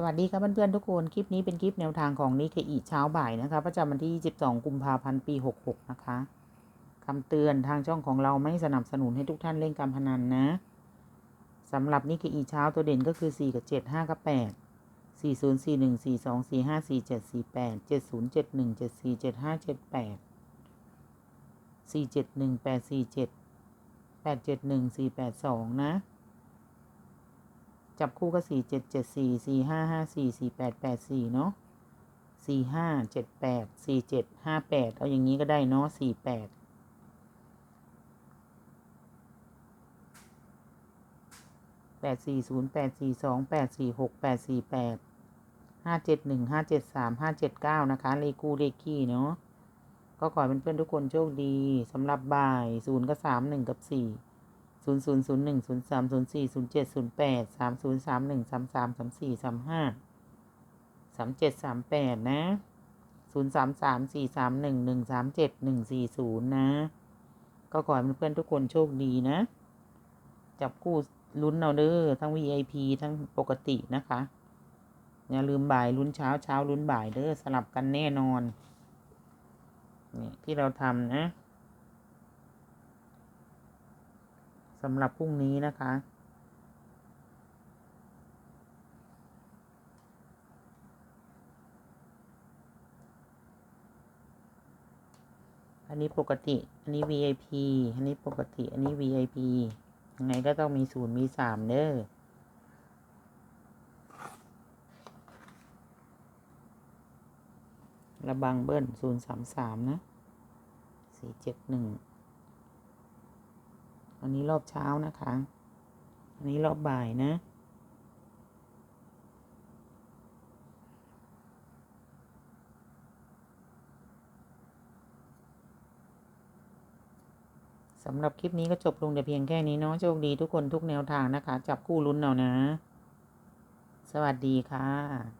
สวัสดีครับเพื่อนๆทุกคน คลิปนี้เป็นคลิปแนวทางของนิเคอีเช้าบ่ายนะคะ ประจำวันที่ 22 กุมภาพันธ์ ปี 66 นะคะคำเตือนทางช่องของเราไม่สนับสนุนให้ทุกท่านเล่นการพนันนะสำหรับนิเคอีเช้าตัวเด่นก็คือ 4 กับ 7 5 กับ 8 4 0 4 1 4 2 4 5 4 7 4 8 7 0 7 1 7 4 7 5 7 8 4 7 1 8 4 7 8 7 1 4 8 2 นะ จับคู่ก็สี่เจ็ดเจ็ดสี่สี่ห้าห้าสี่สี่แปดแปดสี่เนาะสี่ห้าเจ็ดแปดสี่เจ็ดห้าแปดเอาอย่างนี้ก็ได้เนาะสี่แปดแปดสี่ศูนย์แปดสี่สองแปดสี่หกแปดสี่แปดห้าเจ็ดหนึ่งห้าเจ็ดสามห้าเจ็ดเก้านะคะ เลขคู่เลขขี้เนาะก็ขอให้เพื่อนๆทุกคนโชคดีสำหรับบ่ายศูนย์กับสามหนึ่งกับสี่ ศูนย์ศูนย์ศูนย์หนึ่งศูนย์สามศูนย์สี่ศูนย์เจ็ดศูนย์แปดสามศูนย์สามหนึ่งสามสามสามสี่สามห้าสามเจ็ดสามแปดนะศูนย์สามสามสี่สามหนึ่งหนึ่งสามเจ็ดหนึ่งสี่ศูนย์นะ ก็ขอให้เพื่อนๆทุกคนโชคดีนะ จับคู่ลุ้นเอาเด้อทั้ง VIP ทั้งปกตินะคะ อย่าลืมบ่ายลุ้นเช้าเช้าลุ้นบ่ายเด้อสลับกันแน่นอน นี่ที่เราทำนะ สำหรับพรุ่งนี้นะคะ อันนี้ปกติ อันนี้ VIP อันนี้ปกติ อันนี้ VIP ยังไงก็ต้องมีศูนย์มีสามเด้อระบังเบิ้ลศูนย์สามสามนะสี่เจ็ดหนึ่ง อันนี้รอบเช้านะคะ อันนี้รอบบ่ายนะ สำหรับคลิปนี้ก็จบลงแต่เพียงแค่นี้เนาะ โชคดีทุกคนทุกแนวทางนะคะ จับคู่ลุ้นเอานะ สวัสดีค่ะ